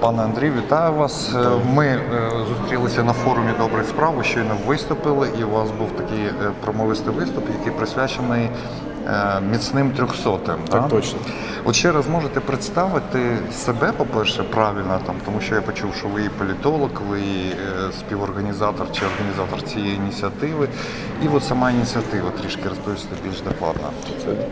Пане Андрій, вітаю вас. Е, Ми е, зустрілися на форумі добрих справ. Щойно виступили, і у вас був такий е, промовистий виступ, який присвячений е, міцним трьохсотим. Так, точно. От ще раз можете представити себе, по-перше, правильно, там, тому що я почув, що ви і політолог, ви і е, співорганізатор чи організатор цієї ініціативи. І от сама ініціатива трішки розповісти більш докладно.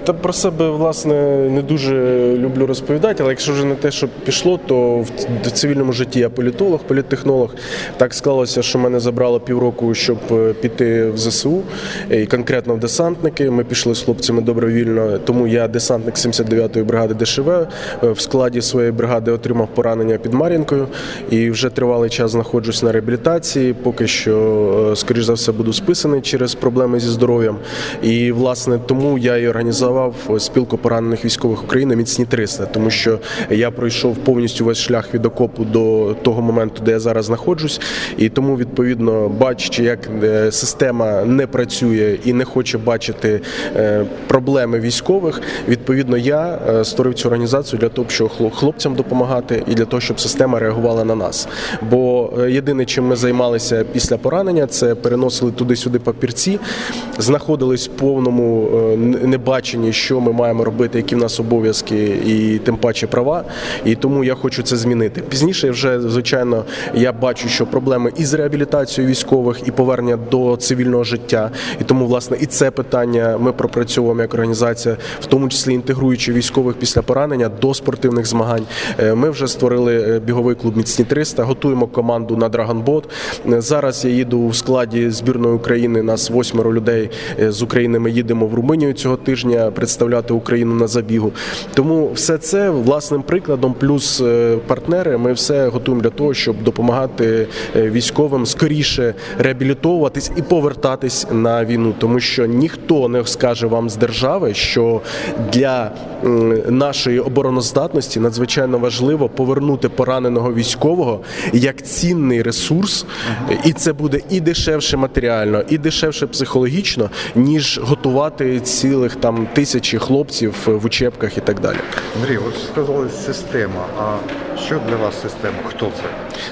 Та про себе власне не дуже люблю розповідати, але якщо вже не те, що пішло, то в цивільному житті я політолог, політтехнолог. Так склалося, що мене забрало півроку, щоб е, піти в ЗСУ, е, і конкретно в десантники. Ми пішли з хлопцями добровільно, тому я десантник 79-ї бригади ДШВ. Е, В складі своєї бригади отримав поранення під Мар'їнкою і вже тривалий час знаходжусь на реабілітації. Поки що, е, скоріш за все, буду списаний через проблеми зі здоров'ям. І власне тому я і організував спілку поранених військових України міцні 300, тому що я пройшов повністю весь шлях від окопу до того моменту, де я зараз знаходжусь, і тому відповідно бачачи, як е, система не працює і не хоче бачити е, проблеми військових. Відповідно, я е, створив цю організацію для того, щоб хлоп- хлопцям допомагати, і для того, щоб система реагувала на нас. Бо е, єдине, чим ми займалися після поранення, це переносили туди-сюди папірці, знаходились в повному е, небаченні, що ми маємо робити, які в нас обов'язки і тим паче права. І тому я хочу це змінити. Пізніше вже звичайно я бачу, що проблеми із реабілітацією військових і повернення до цивільного життя. І тому, власне, і це питання ми пропрацьовуємо як організація, в тому числі інтегруючи військових після поранення до спортивних змагань. Е, Ми вже створили е, біговий клуб Міцні 300, готуємо команду на Драгонбот. Е, Зараз я їду в складі збірної України. Нас восьмеро людей з України. Ми їдемо в Румунію цього тижня представляти Україну на забігу. Тому все це власним прикладом, плюс партнери. Ми все готуємо для того, щоб допомагати військовим скоріше реабілітовуватись і повертатись на війну, тому що ніхто не скаже вам з держави, що для нашої обороноздатності надзвичайно важливо повернути пораненого військового як цінний ресурс, і це буде і дешевше матеріально, і дешевше психологічно, ніж готувати цілих там тисячі хлопців в учебках і так далі. Андрій, от сказали система. А що для вас система? Хто це?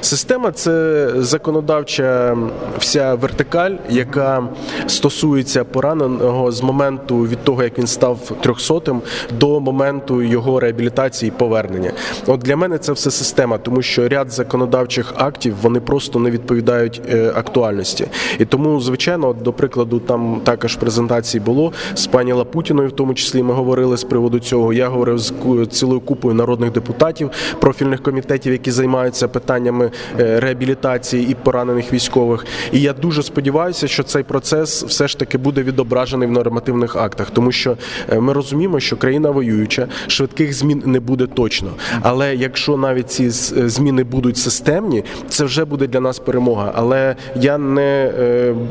Система це законодавча вся вертикаль, яка стосується пораненого з моменту від того, як він став трьохсотим, до моменту його реабілітації і повернення. От для мене це все система, тому що ряд законодавчих актів вони просто не відповідають е, актуальності. І тому, звичайно, до прикладу, там також презентації було з пані Лапутіною, в тому числі ми говорили з приводу цього. Я говорив з цілою купою народних депутатів, профільних комітетів, які займаються питаннями е, реабілітації і поранених військових. І я дуже сподіваюся, що цей процес все ж таки буде відображений в нормативних актах, тому що е, ми розуміємо, що країна воююча, швидких змін не буде точно. Але якщо навіть ці е, зміни будуть системні, це вже буде для нас перемога. Але я не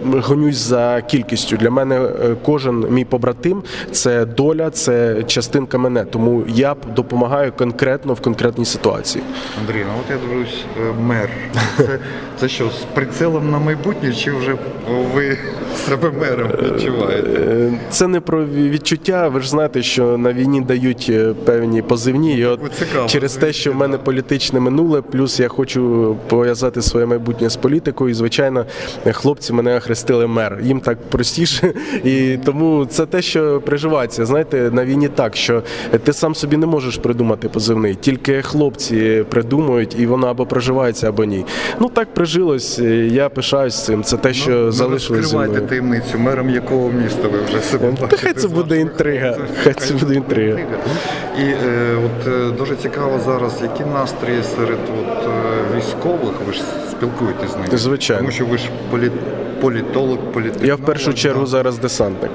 гонюсь за кількістю. Для мене кожен мій побратим це доля, це частинка мене. Тому я допомагаю конкретно в конкретній ситуації. Андрій, ну от я дивлюсь, е, мер. Це, це що, з прицелом на майбутнє, чи вже ви себе мером відчуваєте? Е, Це не про відчуття. Ви ж знаєте, що на війні дають е, певні позивні. І от цікаво, через те, що в мене політичне минуле, плюс я хочу пов'язати своє майбутнє з політикою. І звичайно, хлопці мене охрестили мер. Їм так простіше, і тому це те, що переживається. Знаєте, на війні так, що ти сам собі не можеш придумати позивний, тільки хлопці придумують, і воно або проживається, або ні. Ну так прижилось. Я пишаюсь цим. Це те, що Ну, залишилось зі мною. таємницю, мером якого міста ви вже себе бачите? хай це буде інтрига. Хай це буде інтрига. І е, от е, дуже цікаво зараз, які настрої серед от, е, військових, ви ж спілкуєтесь з ними. Звичайно. Тому що ви ж полі, політолог, політик. Я в першу чергу зараз десантник.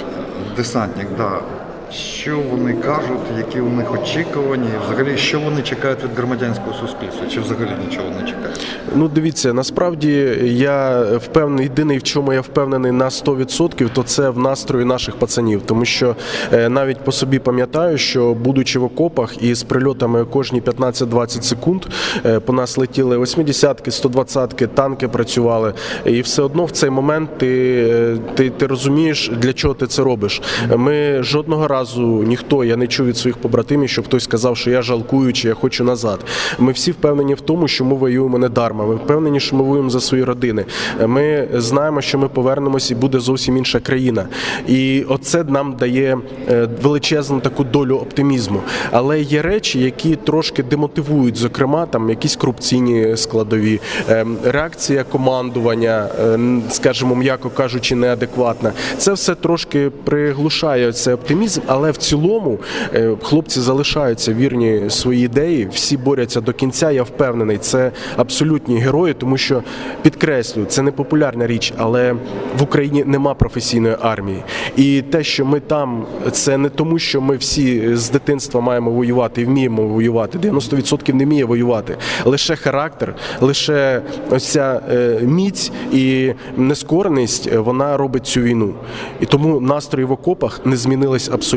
Десантник, так. Да. Що вони кажуть, які у них очікування, і взагалі, що вони чекають від громадянського суспільства, чи взагалі нічого не чекають? Ну, дивіться, насправді я впевнений, єдиний, в чому я впевнений на 100%, то це в настрої наших пацанів. Тому що е, навіть по собі пам'ятаю, що будучи в окопах і з прильотами кожні 15-20 секунд е, по нас летіли 80-ки, 120-ки, танки працювали. І все одно в цей момент ти, е, ти, ти розумієш, для чого ти це робиш. Ми жодного разу разу ніхто, я не чув від своїх побратимів, щоб хтось сказав, що я жалкую чи я хочу назад. Ми всі впевнені в тому, що ми воюємо не дарма. Ми впевнені, що ми воюємо за свої родини. Ми знаємо, що ми повернемося і буде зовсім інша країна. І оце нам дає е, величезну таку долю оптимізму. Але є речі, які трошки демотивують, зокрема, там якісь корупційні складові, е, реакція командування, е, скажімо, м'яко кажучи, неадекватна. Це все трошки приглушає цей оптимізм, але в цілому е, хлопці залишаються вірні своїй ідеї, всі борються до кінця. Я впевнений, це абсолютні герої, тому що підкреслю, це не популярна річ, але в Україні нема професійної армії. І те, що ми там, це не тому, що ми всі з дитинства маємо воювати і вміємо воювати. 90% не вміє воювати. Лише характер, лише ось ця е, міць і нескореність е, вона робить цю війну. І тому настрої в окопах не змінились абсолютно.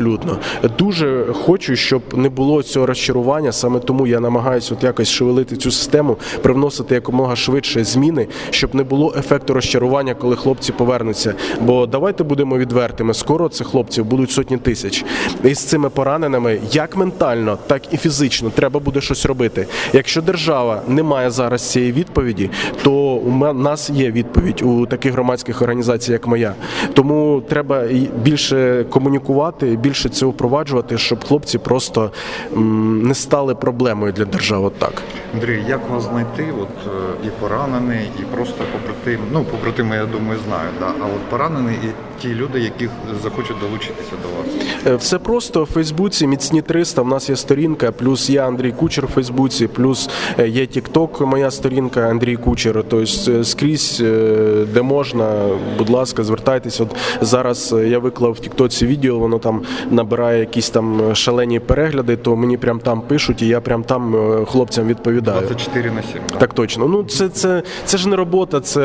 Дуже хочу, щоб не було цього розчарування. Саме тому я намагаюся от якось шевелити цю систему, привносити якомога швидше зміни, щоб не було ефекту розчарування, коли хлопці повернуться. Бо давайте будемо відвертими. Скоро цих хлопців будуть сотні тисяч. І з цими пораненими, як ментально, так і фізично, треба буде щось робити. Якщо держава не має зараз цієї відповіді, то у нас є відповідь у таких громадських організацій, як моя. Тому треба більше комунікувати, більше цього впроваджувати, щоб хлопці просто не стали проблемою для держави. Так. Андрій, як вас знайти? От е, і поранений, і просто побратим. Ну, побратими, я думаю, знають, да. а от поранений і ті люди, які захочуть долучитися до вас. Е, Все просто в Фейсбуці міцні 300, В нас є сторінка, плюс я Андрій Кучер в Фейсбуці, плюс е, є TikTok, моя сторінка Андрій Кучер. Тобто скрізь, де можна, будь ласка, звертайтеся. От зараз я виклав в Тіктоці відео, воно там набирає якісь там шалені перегляди, то мені прям там пишуть, і я прям там е, хлопцям відповідаю. 24 на 7. Да? Так точно. Ну це, це, це ж не робота, це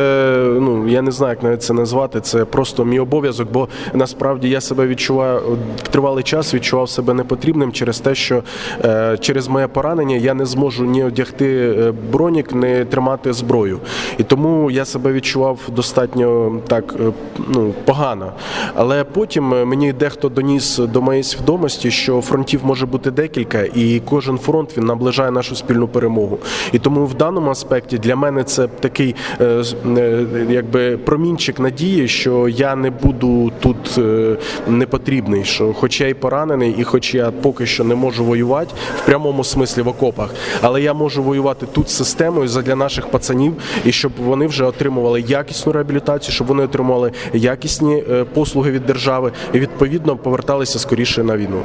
ну я не знаю, як навіть це назвати. Це просто мій обов'язок, бо насправді я себе відчуваю тривалий час, відчував себе непотрібним через те, що е, через моє поранення я не зможу ні одягти е, бронік, ні тримати зброю. І тому я себе відчував достатньо так е, ну, погано. Але потім мені дехто доніс до моєї свідомості, що фронтів може бути декілька, і кожен фронт він наближає нашу спільну перемогу. І тому в даному аспекті для мене це такий е, е, якби промінчик надії, що я не буду тут е, непотрібний. Що, хоч я і поранений, і хоч я поки що не можу воювати в прямому смислі в окопах, але я можу воювати тут з системою задля наших пацанів, і щоб вони вже отримували якісну реабілітацію, щоб вони отримували якісні послуги від держави і відповідно поверталися скоріше на війну.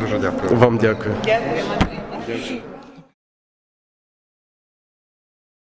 Дуже дякую. Вам дякую. Дякую.